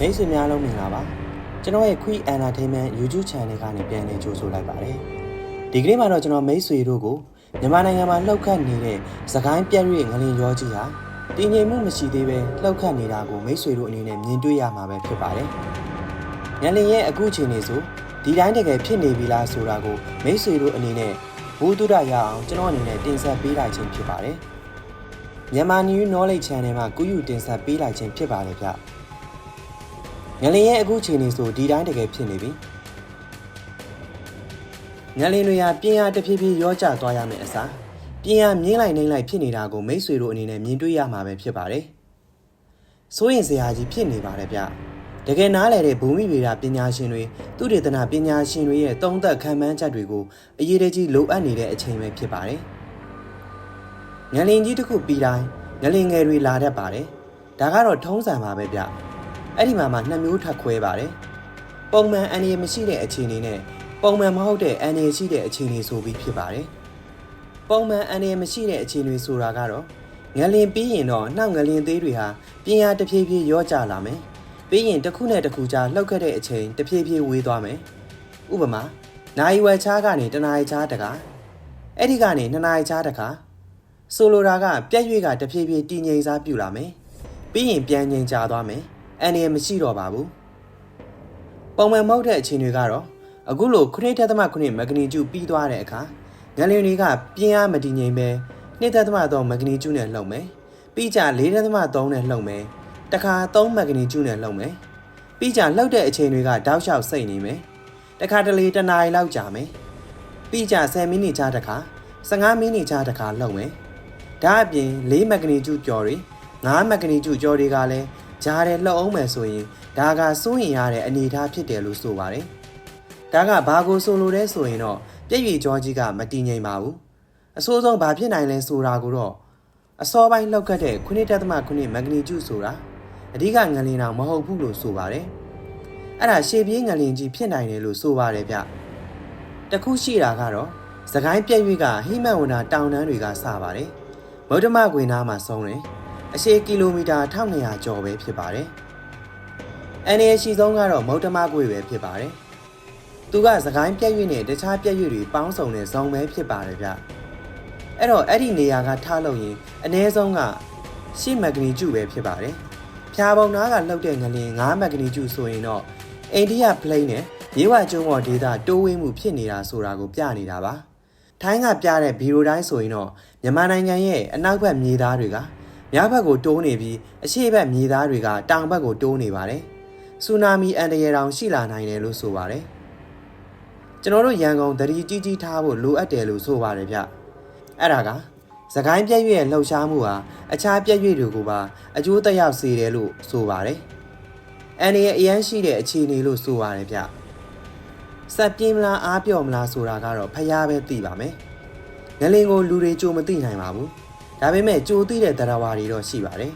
မိတ်ဆွေများလုံးမင်္ဂလာပါကျွန်တော်ရဲ့ Quick Entertainment YouTube Channel ကနေပြန်လည်ကြိုဆိုလိုက်ပါတယ်ဒီကနေ့မှာတော့ကျွန်တော်မိတ်ဆွေတို့ကိုမြန်မာနိုင်ငံမှာလှုပ်ခတ်နေတဲ့သခိုင်းပြက်ရွေငလင်ရောကြီးဟာတည်ငြိမ်မှုမရှိသေးပဲလှုပ်ခတ်နေတာကိုမိတ်ဆွေတို့အနေနဲ့မြင်တွေ့ရမှာပဲဖြစ်ပါတယ်ငလင်ရဲ့အခုချိန်နေဆိုဒီတိုင်းတကယ်ဖြစ်နေပြီလားဆိုတာကိုမိတ်ဆွေတို့အနေနဲ့ဘူးတုဒရအောင်ကျွန်တော်အနေနဲ့တင်ဆက်ပေးလိုက်ခြင်းဖြစ်ပါတယ်မြန်မာ New Knowledge Channel မှာကုယူတင်ဆက်ပေးလိုက်ခြင်းဖြစ်ပါတယ်ဗျ ငလင်ရဲ့အခုချိန်နေဆိုဒီတိုင်းတကယ်ဖြစ်နေပြီငလင်တွေဟာပြင်းအားတစ်ဖြည်းဖြည်းရောကျသွားရမယ့်အစားပြင်းအားမြင့်လိုက်နှိမ့်လိုက်ဖြစ်နေတာကိုမိတ်ဆွေတို့အနေနဲ့မြင်တွေ့ရမှာပဲဖြစ်ပါတယ်စိုးရင်စရာကြီးဖြစ်နေပါတယ်ဗျတကယ်နားလည်တဲ့ဘူမိဗေဒပညာရှင်တွေသူတေသနာပညာရှင်တွေရဲ့သုံးသက်ခံမှန်းချက်တွေကိုအရေးတကြီးလိုအပ်နေတဲ့အချိန်ပဲဖြစ်ပါတယ်ငလင်ကြီးတစ်ခုပြီးတိုင်းငလင်ငယ်တွေလာတတ်ပါတယ်ဒါကတော့ထုံးစံပါပဲဗျ အဲ့ဒီမှာမှနှစ်မျိုးထပ်ခွဲပါတယ်။ပုံမှန်အန်ရမရှိတဲ့အခြေအနေနဲ့ပုံမှန်မဟုတ်တဲ့အန်ရရှိတဲ့အခြေအနေဆိုပြီးဖြစ်ပါတယ်။ပုံမှန်အန်ရမရှိတဲ့အခြေအနေဆိုတာကတော့ငလင်ပြီးရင်တော့နှောက်ငလင်သေးတွေဟာပြင်းအားတစ်ဖြည်းဖြည်းရောကျလာမယ်။ပြီးရင်တစ်ခုနဲ့တစ်ခုကြားလှုပ်ခတ်တဲ့အချိန်တစ်ဖြည်းဖြည်းဝေးသွားမယ်။ဥပမာနိုင်ဝယ်ချားကနေတနားရီချားတကားအဲ့ဒီကနေနှစ်နာရီချားတကားဆိုလိုတာကပြက်ရွေ့ကတစ်ဖြည်းဖြည်းတည်ငြိမ်စားပြူလာမယ်။ပြီးရင်ပြန်ငြိမ်ကျသွားမယ်။ အန်ရမရှိတော့ပါဘူးပုံမှန်မဟုတ်တဲ့အခြေအနေကတော့အခုလိုခုနှစ်သက်သမခုနှစ်မဂနီကျူပြီးသွားတဲ့အခါငလင်တွေကပြင်းအားမတည်ငြိမ်ပဲနှစ်သက်သမ3မဂနီကျူနဲ့လှုပ်မယ်ပြီးကြ၄သက်သမ3နဲ့လှုပ်မယ်တခါ3မဂနီကျူနဲ့လှုပ်မယ်ပြီးကြလှုပ်တဲ့အချိန်တွေကတောက်လျှောက်စိတ်နေမယ်တခါတလေတနားရီလောက်ကြာမယ်ပြီးကြ10မိနစ်ကြာတခါ15မိနစ်ကြာတခါလှုပ်မယ်ဒါအပြင်4မဂနီကျူကြော်တွေ9မဂနီကျူကြော်တွေကလည်း ဂျားတယ်လှုပ်အောင်မယ်ဆိုရင်ဒါကစိုးရင်ရတဲ့အနေအထားဖြစ်တယ်လို့ဆိုပါတယ်။ဒါကဘာကိုဆိုလိုလဲဆိုရင်တော့ပြည့်ရည်ကြောကြီးကမတည်ငြိမ်ပါဘူး။အဆိုးဆုံးဘာဖြစ်နိုင်လဲဆိုတာကိုတော့အစောပိုင်းလောက်ကတဲ့ခုနှစ်တက်သမခုနှစ်မဂနီကျုဆိုတာအဓိကငလင်တော်မဟုတ်ဘူးလို့ဆိုပါတယ်။အဲ့ဒါရှေ့ပြေးငလင်ကြီးဖြစ်နိုင်တယ်လို့ဆိုပါတယ်ဗျ။တခုရှိတာကတော့သခိုင်းပြည့်ရည်ကဟိမဝန္တာတောင်တန်းတွေကစပါတယ်။ဗုဒ္ဓမကွေနားမှာဆုံးတယ်။ အရှည်ကီလိုမီတာ1200ကျော်ပဲဖြစ်ပါတယ်။အန်ရရှိဆုံးကတော့မௌတမကွေပဲဖြစ်ပါတယ်။သူကသခိုင်းပြက်ရွေ့နဲ့တခြားပြက်ရွေ့တွေပေါင်းစုံတဲ့ဇုံပဲဖြစ်ပါတယ်ဗျ။အဲ့တော့အဲ့ဒီနေရာကထားလို့ရင်အ ਨੇ ဆုံးကရှေ့မက်ဂနီကျူပဲဖြစ်ပါတယ်။ဖြာပုံနာကလှုပ်တဲ့ငလင်9မက်ဂနီကျူဆိုရင်တော့အိန္ဒိယပလိန်းနဲ့မြေဝကျုံမော်ဒေတာတိုးဝင်းမှုဖြစ်နေတာဆိုတာကိုပြနေတာပါ။ထိုင်းကပြတဲ့ဗီရိုတိုင်းဆိုရင်တော့မြန်မာနိုင်ငံရဲ့အနောက်ဘက်မြေသားတွေက မြောက်ဘက်ကိုတိုးနေပြီးအရှေ့ဘက်မြေသားတွေကတောင်ဘက်ကိုတိုးနေပါတယ်။ဆူနာမီအန်တရာယ်တောင်ရှိလာနိုင်တယ်လို့ဆိုပါတယ်။ကျွန်တော်တို့ရန်ကုန်သတိကြီးကြီးထားဖို့လိုအပ်တယ်လို့ဆိုပါတယ်ဗျ။အဲ့ဒါကသခိုင်းပြည့်ရွရဲ့လှုပ်ရှားမှုဟာအခြားပြည့်ရွတွေကိုပါအကျိုးသက်ရောက်စေတယ်လို့ဆိုပါတယ်။အန်ရဲ့အရန်ရှိတဲ့အခြေအနေလို့ဆိုပါတယ်ဗျ။စက်ပြင်းမလားအားပြော့မလားဆိုတာကတော့ဖျားပဲသိပါမယ်။ငလင်ကိုလူတွေကြိုမသိနိုင်ပါဘူး။ ဒါပေမဲ့ကြိုသိတဲ့တရားဝါတွေတော့ရှိပါတယ်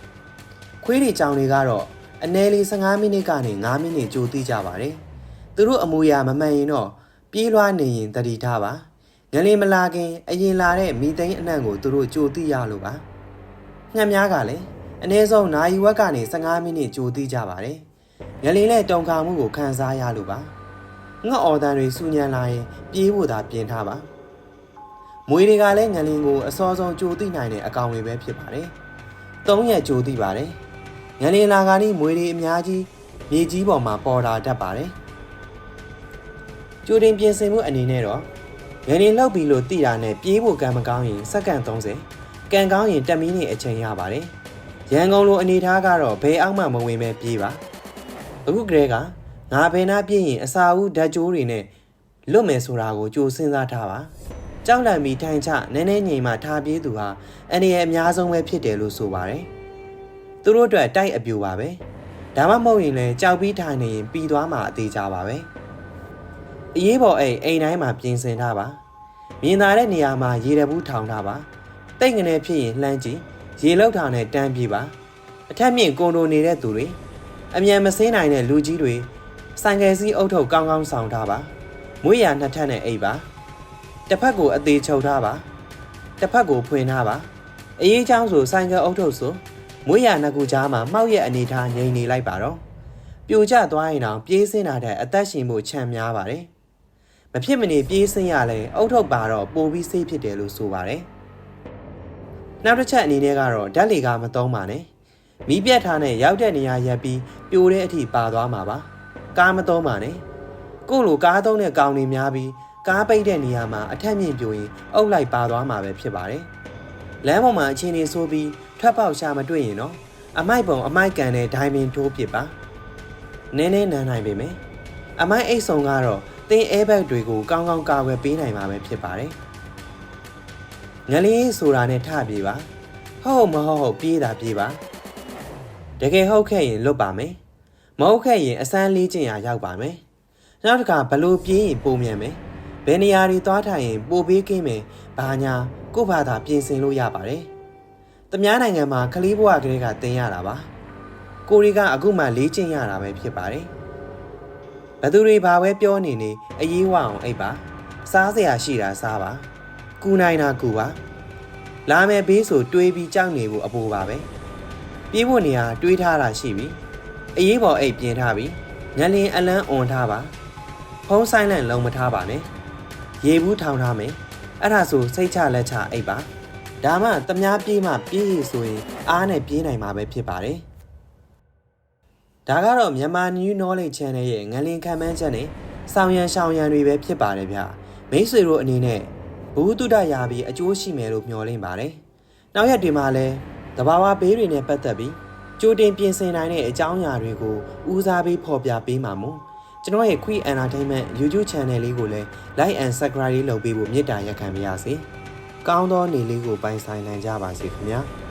။ခွေးတွေကြောင်တွေကတော့အနည်းလေး15မိနစ်ကနေ9မိနစ်ကြိုသိကြပါတယ်။သူတို့အမူအရာမမှန်ရင်တော့ပြေးလွှားနေရင်တတိထားပါ။ငလင်မလာခင်အရင်လာတဲ့မီသိန်းအနှံ့ကိုသူတို့ကြိုသိရလို့ပါ။ငှက်များကလည်းအနည်းဆုံးနာရီဝက်ကနေ15မိနစ်ကြိုသိကြပါတယ်။ငလင်နဲ့တုံခါမှုကိုခံစားရလို့ပါ။ငှက်အော်တန်တွေစူညံလာရင်ပြေးဖို့သာပြင်ထားပါ။ မွေတွေကလည်းငလင်ကိုအစောဆုံးကြိုသိနိုင်တဲ့အကောင်တွေပဲဖြစ်ပါတယ်။၃ရက်ကြိုသိပါတယ်။ငလင်လာကနီးမွေတွေအများကြီးမြေကြီးပေါ်မှာပေါ်တာတတ်ပါတယ်။ကြိုတင်ပြင်ဆင်မှုအနေနဲ့တော့ငလင်လောက်ပြီလို့သိတာနဲ့ပြေးဖို့ကံမကောင်းရင်စက္ကန့်30ကံကောင်းရင်10မိနစ်အချိန်ရပါတယ်။ရန်ကုန်လိုအနေထားကတော့ဘယ်အောက်မှမဝင်ပဲပြေးပါ။အခုကလေးကငါဘယ်နာပြေးရင်အစာဦးဓာတ်ကြိုးတွေနဲ့လွတ်မယ်ဆိုတာကိုကြိုစဉ်းစားထားပါ။ ကြောက်လန့်ပြီးထိုင်ချနည်းနည်းငြိမ်မှထားပြေးသူဟာအန္တရာယ်အများဆုံးပဲဖြစ်တယ်လို့ဆိုပါတယ်။သူတို့အတွက်တိုက်အပြူပါပဲ။ဒါမှမဟုတ်ရင်လည်းကြောက်ပြီးထိုင်နေရင်ပြီးသွားမှအသေးကြပါပဲ။အရေးပေါ်အိမ်အိမ်တိုင်းမှာပြင်ဆင်ထားပါ။မြင်သာတဲ့နေရာမှာရေတဘူးထောင်ထားပါ။တိတ်ငနေဖြစ်ရင်လှမ်းကြည့်ရေလောက်ထောင်နဲ့တန်းပြေးပါ။အထက်မြင့်ကွန်ဒိုနေတဲ့သူတွေအမြန်မစင်းနိုင်တဲ့လူကြီးတွေဆိုင်ကယ်စီးအုပ်ထုပ်ကောင်းကောင်းဆောင်ထားပါ။မွေးရနှစ်ထပ်နဲ့အိပ်ပါ။ တစ်ဖက်ကိုအသေးချုပ်ထားပါတစ်ဖက်ကိုဖွင့်ထားပါအရေးချောင်းဆိုဆိုင်ကယ်အုပ်ထုပ်ဆိုမွေးရနှစ်ခုကြားမှာမှောက်ရဲ့အနေထားငြိမ်နေလိုက်ပါတော့ပြိုကျသွားရင်တော့ပြေးဆင်းတာတဲ့အသက်ရှင်မှုချမ်းများပါတယ်မဖြစ်မနေပြေးဆင်းရလဲအုတ်ထုတ်ပါတော့ပိုပြီးဆေးဖြစ်တယ်လို့ဆိုပါတယ်နောက်တစ်ချက်အနေနဲ့ကတော့ဓာတ်လေကမသုံးပါနဲ့မီးပြတ်ထားနဲ့ရောက်တဲ့နေရာရပ်ပြီးပြိုတဲ့အထိပါသွားမှာပါကားမသုံးပါနဲ့ကို့လိုကားသုံးတဲ့ကောင်တွေများပြီး ကားပိတ်တဲ့နေရာမှာအထက်မြင့်ပြိုရင်အုပ်လိုက်ပါသွားမှာပဲဖြစ်ပါတယ်လမ်းပေါ်မှာအချင်းနေဆိုးပြီးထွက်ပေါက်ရှာမတွေ့ရင်တော့အမိုက်ပုံအမိုက်ကန်နဲ့ဒိုင်မင်ထိုးပစ်ပါနည်းနည်းနန်းနိုင်ပေမယ်အမိုက်အိတ်ဆောင်ကတော့သင်အဲဘက်တွေကိုကောင်းကောင်းကာကွယ်ပေးနိုင်မှာပဲဖြစ်ပါတယ်ငလင်းဆိုတာနဲ့ထပြေးပါဟုတ်မဟုတ်ဟုတ်ပြေးတာပြေးပါတကယ်ဟုတ်ခဲ့ရင်လွတ်ပါမယ်မဟုတ်ခဲ့ရင်အစမ်းလေးကျင်ရရောက်ပါမယ်နောက်တစ်ခါဘလို့ပြေးရင်ပုံမြန်မယ် ဘယ်နေရာတွေသွားထိုင်ရင်ပိုပေးကင်းမယ်ဘာညာကို့ဘာသာပြင်ဆင်လို့ရပါတယ်။တမားနိုင်ငံမှာကလေးဘဝကလေးကတင်ရတာပါ။ကိုရီကအခုမှလေးကျင့်ရတာပဲဖြစ်ပါတယ်။ဘသူတွေဘာပဲပြောနေနေအရေးဝအောင်အိပ်ပါ။စားစရာရှိတာစားပါ။ကူနိုင်တာကူပါ။လာမယ်ဘေးဆိုတွေးပြီးကြောက်နေဖို့အပူပါပဲ။ပြေးဖို့နေရာတွေးထားတာရှိပြီ။အရေးပေါ်အိပ်ပြင်ထားပြီ။ညလင်းအလန်းអွန်ထားပါ။ဖုံးဆိုင်လန့်လုံးမထားပါနဲ့။ ရေဘူးထောင်ထားမယ်။အဲ့ဒါဆိုစိတ်ချလက်ချအိပ်ပါ။ဒါမှတမားပြေးမှပြေးရဆိုရင်အားနဲ့ပြေးနိုင်မှာပဲဖြစ်ပါတယ်။ဒါကတော့မြန်မာ New Knowledge Channel ရဲ့ငလင်ခံမှန်းချက်နဲ့ဆောင်ရန်ရှောင်ရန်တွေပဲဖြစ်ပါတယ်ဗျ။မိတ်ဆွေတို့အနေနဲ့ဘူးတုဒ္ဒရာပြီးအကျိုးရှိမယ်လို့မျှော်လင့်ပါတယ်။နောက်ရက်တွေမှာလည်းတဘာဝဘေးတွေနဲ့ပတ်သက်ပြီးကြိုတင်ပြင်ဆင်နိုင်တဲ့အကြောင်းအရာတွေကိုဦးစားပေးဖော်ပြပေးမှာမို့ ကျွန်တော်ရဲ့ Quick Entertainment YouTube Channel လေးကိုလည်း Like and Subscribe လေးလုပ်ပေးဖို့မေတ္တာရက်ခံပါရစေ။ကောင်းသောနေ့လေးကိုပိုင်ဆိုင်နိုင်ကြပါစေခင်ဗျာ။